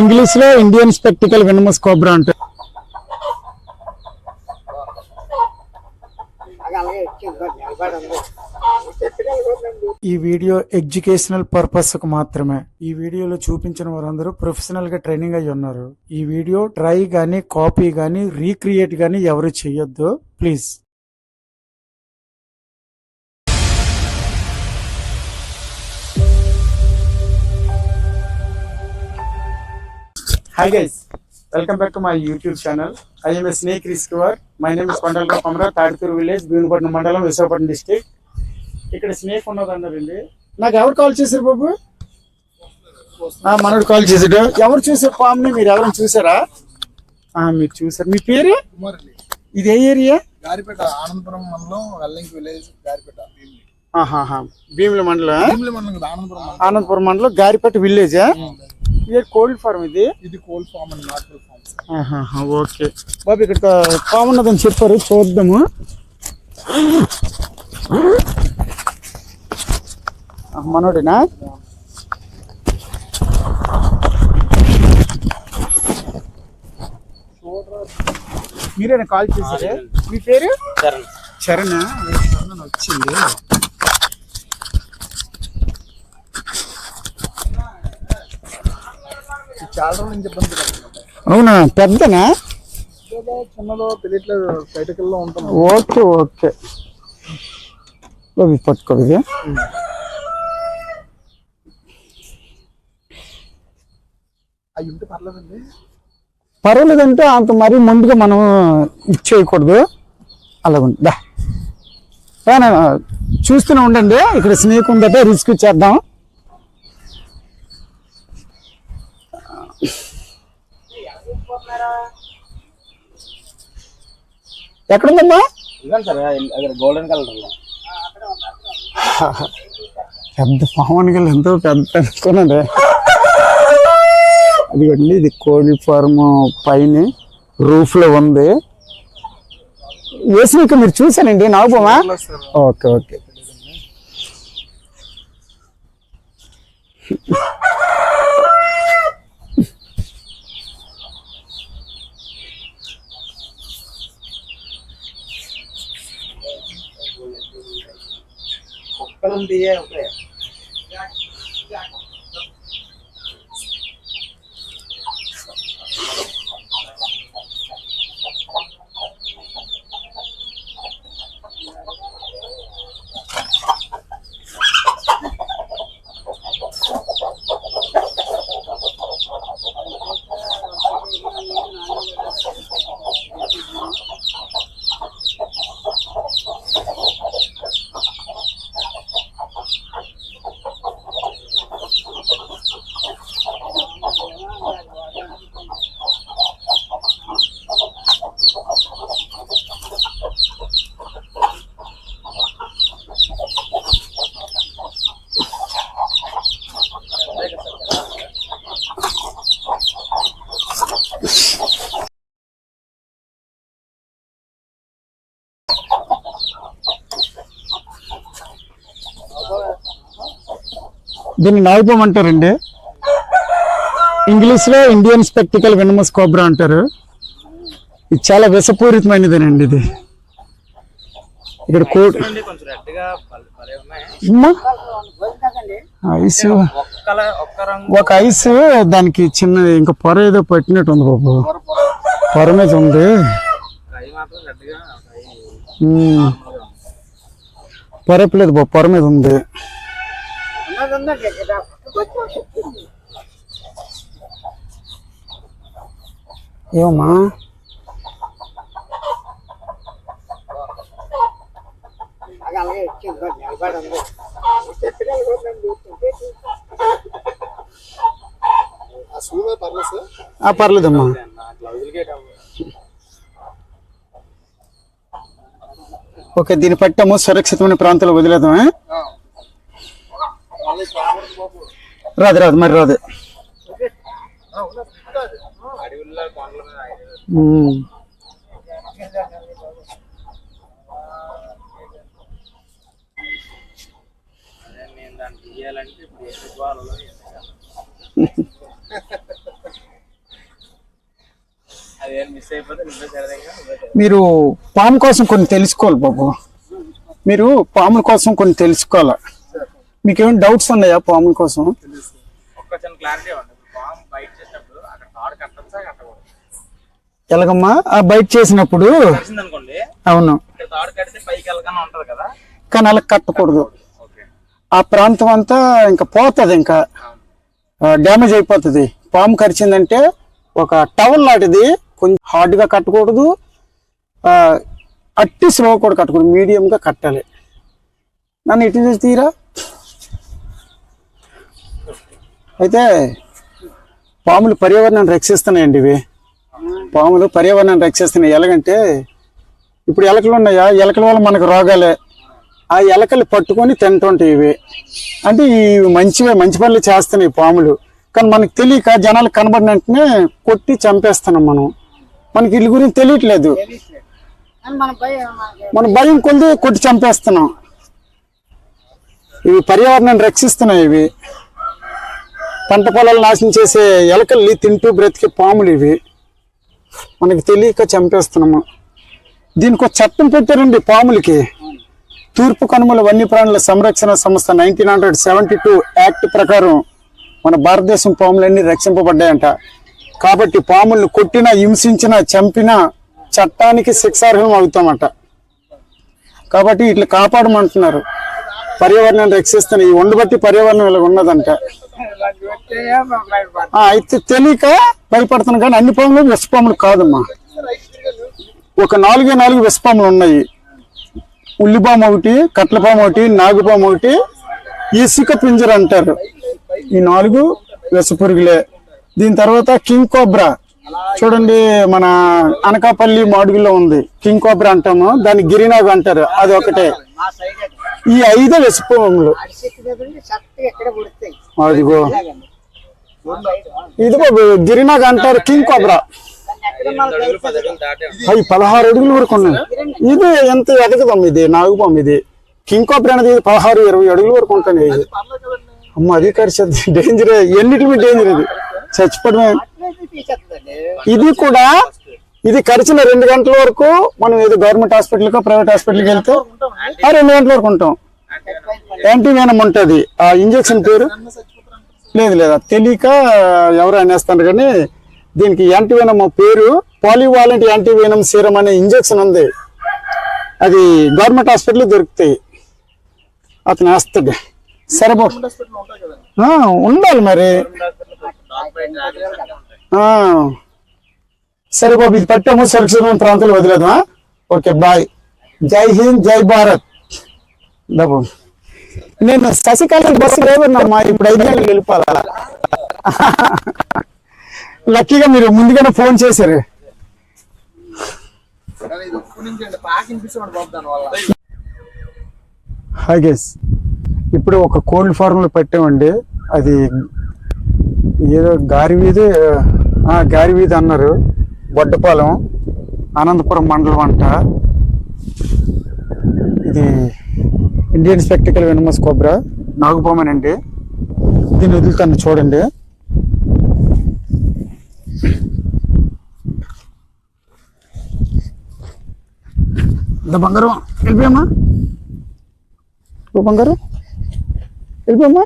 ఇంగ్లీష్లో Indian spectacled venomous cobra అంటే ఈ వీడియో ఎడ్యుకేషనల్ పర్పస్కు మాత్రమే. ఈ వీడియోలో చూపించిన వారందరూ ప్రొఫెషనల్గా ట్రైనింగ్ అయి ఉన్నారు. ఈ వీడియో ట్రై గానీ కాపీ గానీ రీక్రియేట్ గానీ ఎవరు చెయ్యొద్దు please. Hi guys welcome back to my YouTube channel I'm snake rescuer my name is Kondalarao Komara Taditooru village Bheemupatnam మండలం విశాఖపట్నం డిస్టిక్ ఇక్కడ స్నేక్ ఉన్నది అన్నారండి నాకు ఎవరు కాల్ చేశారు బాబు? మనోడు కాల్ చేసాడు ఎవరు చూసారు పామ్ని మీరు ఎవరైనా చూసారా ఆ, మీరు చూసారు మీ పేరు? ఇది ఏ ఏరియా గారిపేట ఆనందపురం మండలం వెల్లింగ్ విలేజ్ గారిపేట. భీమిలి. మండలం? భీమిలి మండలం కదా ఆనందపురం మండలం. ఆనందపురం మండలం గారిపేట విలేజ్ ఇది కోల్డ్ ఫార్మ్ ఇది? ఇది కోల్డ్ ఫామ్ అండ్ ఆహాహా, ఓకే. బాబు ఇక్కడ పాము ఉన్నదని చెప్పారు చూద్దాము. మనోడేనా? మీరేనా కాల్ చేశారు? మీ పేరు? చరణ్. చరణ్ వచ్చింది. చాలా రోజుల నుంచి ఇబ్బంది పడుతున్నాం. అవునా? పెద్దనా? తెలియట్లేదు. ఉంటాం. Okay okay. బాబు పట్టుకో ఇది అవి ఉంటే పర్లేదండి. పర్వాలేదంటే అంత మరీ ముందుగా మనం ఇచ్చేయకూడదు. అలాగుంది. చూస్తూనే ఉండండి. ఇక్కడ స్నేక్ ఉందట రిస్క్ చేద్దాం. ఎక్కడుందమ్మా? గోల్డెన్ కలర్ పెద్ద పవన్ గల్ ఎంతో పెద్ద అనుకున్నది అదిగోండి ఇది కోడి ఫార్మ్ పైన రూఫ్లో ఉంది వేసినాక మీరు చూసానండి నాగపోమా సార్ ఓకే. ఓకే దీన్ని నాగపోమ అంటారండి. ఇంగ్లీష్లో ఇండియన్ స్పెక్టికల్ వెనమస్ కోబ్రా అంటారు. ఇది చాలా విషపూరితమైనదేనండి ఇది. ఇక్కడ కోడ్ ఐస్. ఒక ఐస్ దానికి చిన్న ఇంకా పొర ఏదో పట్టినట్టు ఉంది బాబు. పొర మీద ఉంది. కై మాత్రం పొరపలేదు బాబు పొర మీద ఉంది. ఆ, పర్లేదమ్మా. ఓకే దీన్ని పట్టాము. సురక్షితమైన ప్రాంతంలో వదిలేదామా రాదు రాదు మరి రాదు. మీరు పాము కోసం కొన్ని తెలుసుకోవాలి బాబు. మీరు పాముల కోసం కొన్ని తెలుసుకోవాలి? మీకేమైనా డౌట్స్ ఉన్నాయా పాముల కోసం? ఎలాగమ్మా? ఆ బయట చేసినప్పుడు? అవును. కానీ అలా కట్టకూడదు. ఆ ప్రాంతం అంతా ఇంకా పోతుంది ఇంకా. డ్యామేజ్ అయిపోతుంది. పాము కరిచిందంటే ఒక టవల్ లాంటిది కొంచెం హార్డ్గా కట్టకూడదు. అట్టి స్లో కూడా కట్టకూడదు. మీడియంగా కట్టాలి. నన్ను ఇటు చూసి తీరా? అయితే పాములు పర్యావరణాన్ని రక్షిస్తున్నాయండి ఇవి. పాములు పర్యావరణాన్ని రక్షిస్తున్నాయి. ఎలాగంటే ఇప్పుడు ఎలకలు ఉన్నాయా? ఎలకల వల్ల మనకు రోగాలే. ఆ ఎలకలు పట్టుకొని తింటుంటాయి ఇవి. అంటే ఇవి మంచివే మంచి పనులు చేస్తున్నాయి పాములు. కానీ మనకు తెలియక జనాలు కనబడిన వెంటనే కొట్టి చంపేస్తున్నాం మనం. మనకి వీళ్ళ గురించి తెలియట్లేదు. మన భయం కొద్ది కొట్టి చంపేస్తున్నాం. ఇవి పర్యావరణాన్ని రక్షిస్తున్నాయి ఇవి. పంట పొలాలు నాశనం చేసే ఎలకల్ని తింటూ బ్రతికే పాములు ఇవి. మనకి తెలియక చంపేస్తున్నాము. దీనికి ఒక చట్టం పెట్టారండి పాములకి. తూర్పు కనుమల వన్యప్రాణుల సంరక్షణ సంస్థ nineteen hundred seventy two act ప్రకారం మన భారతదేశం పాములన్నీ రక్షింపబడ్డాయంట. కాబట్టి పాములను కొట్టినా హింసించినా చంపినా చట్టానికి శిక్షార్హం అవుతామట. కాబట్టి ఇట్లా కాపాడమంటున్నారు. పర్యావరణాన్ని రక్షిస్తున్న ఈ ఉండబట్టి పర్యావరణం ఇలా ఉన్నదంట. అయితే తెలియక భయపడుతున్నాను కానీ అన్ని పాములు విషపాములు కాదమ్మా. ఒక నాలుగే నాలుగు విషపాములు ఉన్నాయి. ఉల్లిపాము ఒకటి కట్లపాము ఒకటి నాగుపాము ఒకటి ఇసుక పింజర్ అంటారు. ఈ నాలుగు విషపురుగులే దీని తర్వాత కింగ్ కోబ్రా. చూడండి మన అనకాపల్లి మాడుగులో ఉంది. కింగ్ కోబ్రా అంటాము. దాన్ని గిరినాగు అంటారు. అది ఒకటే. ఈ ఐదు విషపాములు అదిగో. ఇదిగో గిరినాగ్ అంటారు కింగ్ కోబ్రా. అడుగులు అవి పదహారు అడుగులు వరకు ఉన్నాయి. ఇది ఎంత ఎదగదమ్మ ఇది? నాగుపాము ఇది. కింగ్ కోబ్రా అనేది ఇది పదహారు ఇరవై అడుగుల వరకు ఉంటుంది ఇది. అమ్మ అది కరిచేది డేంజర్ ఎన్నిటి డేంజర్ ఇది? చచ్చిపోవడమే. ఇది కూడా ఇది కరిచిన రెండు గంటల వరకు మనం ఏదో గవర్నమెంట్ హాస్పిటల్కో ప్రైవేట్ హాస్పిటల్కి వెళ్తే ఆ రెండు గంటల వరకు ఉంటాం. యాంటీవేనం ఉంటుంది. ఆ ఇంజెక్షన్ పేరు? లేదు లేదు. తెలియక ఎవరు అనేస్తారు కానీ దీనికి యాంటీవేనం పేరు పాలివాలెంట్ యాంటీవేనం సీరం అనే ఇంజెక్షన్ ఉంది. అది గవర్నమెంట్ హాస్పిటల్ దొరుకుతాయి. అతను వేస్తాడు. సరబో ఉండాలి మరి. సరే బాబు ఇది పట్టాము. సురక్షితమైన ప్రాంతాలు వదిలేదా ఓకే బాయ్. జై హింద్ జై భారత్. బాబు నేను శశికాళ బస్సు లేదన్నమ్మా ఇప్పుడు ఐదు గంటలకు వెళ్ళిపోవాలా? లక్కీగా మీరు ముందుగానే ఫోన్ చేశారు. Hi guys. ఇప్పుడు ఒక కోల్డ్ ఫార్మ్లో పెట్టామండి. అది ఏదో గారి వీధి ఆ, గారి వీధి అన్నారు. బొడ్డపాలెం అనంతపురం మండలం అంట. ఇది ఇండియన్ స్పెక్టికల్ వెనమస్ కోబ్రా నాగుపామేనండి దీన్ని వదులుతాను చూడండి. ఇంత బంగారం. వెళ్ళిపోయామా? ఓ బంగారు. వెళ్ళిపోమ్మా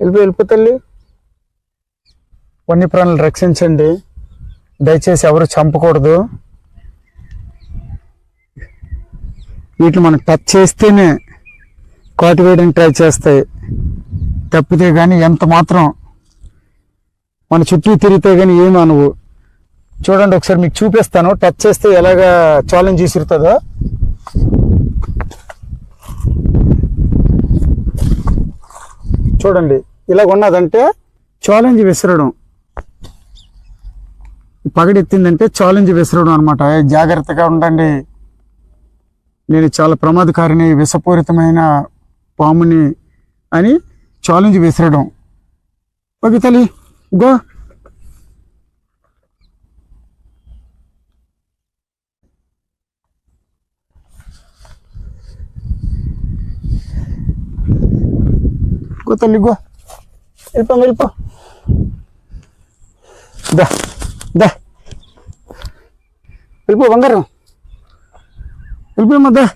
వెళ్ళిపో వెళ్ళిపో తల్లి. వన్యప్రాణులు రక్షించండి. దయచేసి ఎవరు చంపకూడదు. వీటిని మనం టచ్ చేస్తేనే కోటి వేయడానికి ట్రై చేస్తాయి. తప్పితే కానీ ఎంత మాత్రం మన చుట్టూ తిరిగితే కానీ ఏమి అనవు. చూడండి ఒకసారి మీకు చూపిస్తాను. టచ్ చేస్తే ఎలాగా ఛాలెంజ్ విసురుతుందో. చూడండి. ఇలా ఉన్నదంటే ఛాలెంజ్ విసరడం. పగడెత్తిందంటే ఛాలెంజ్ విసరడం అనమాట జాగ్రత్తగా ఉండండి. నేను చాలా ప్రమాదకారిని విషపూరితమైన పాముని అని ఛాలెంజ్ విసరడం. ఓకే తల్లి గో. గో తల్లి గో. వెళ్ళిపో వెళ్ళిపో దా దా వెళ్ళిపో బంగారం వెళ్ళిపోయమ్మా దా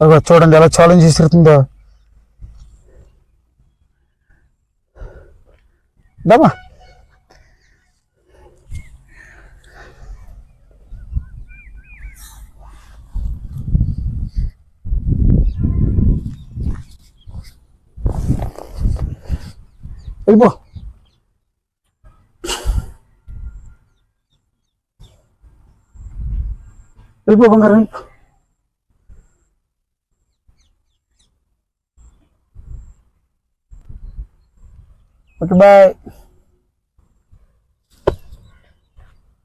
అగో చూడండి ఎలా ఛాలెంజ్ చేసిరుతుందో దమ్మా వెళ్ళిపో వెళ్ళిపో బంగారం వెళ్ళిపో. Okay bye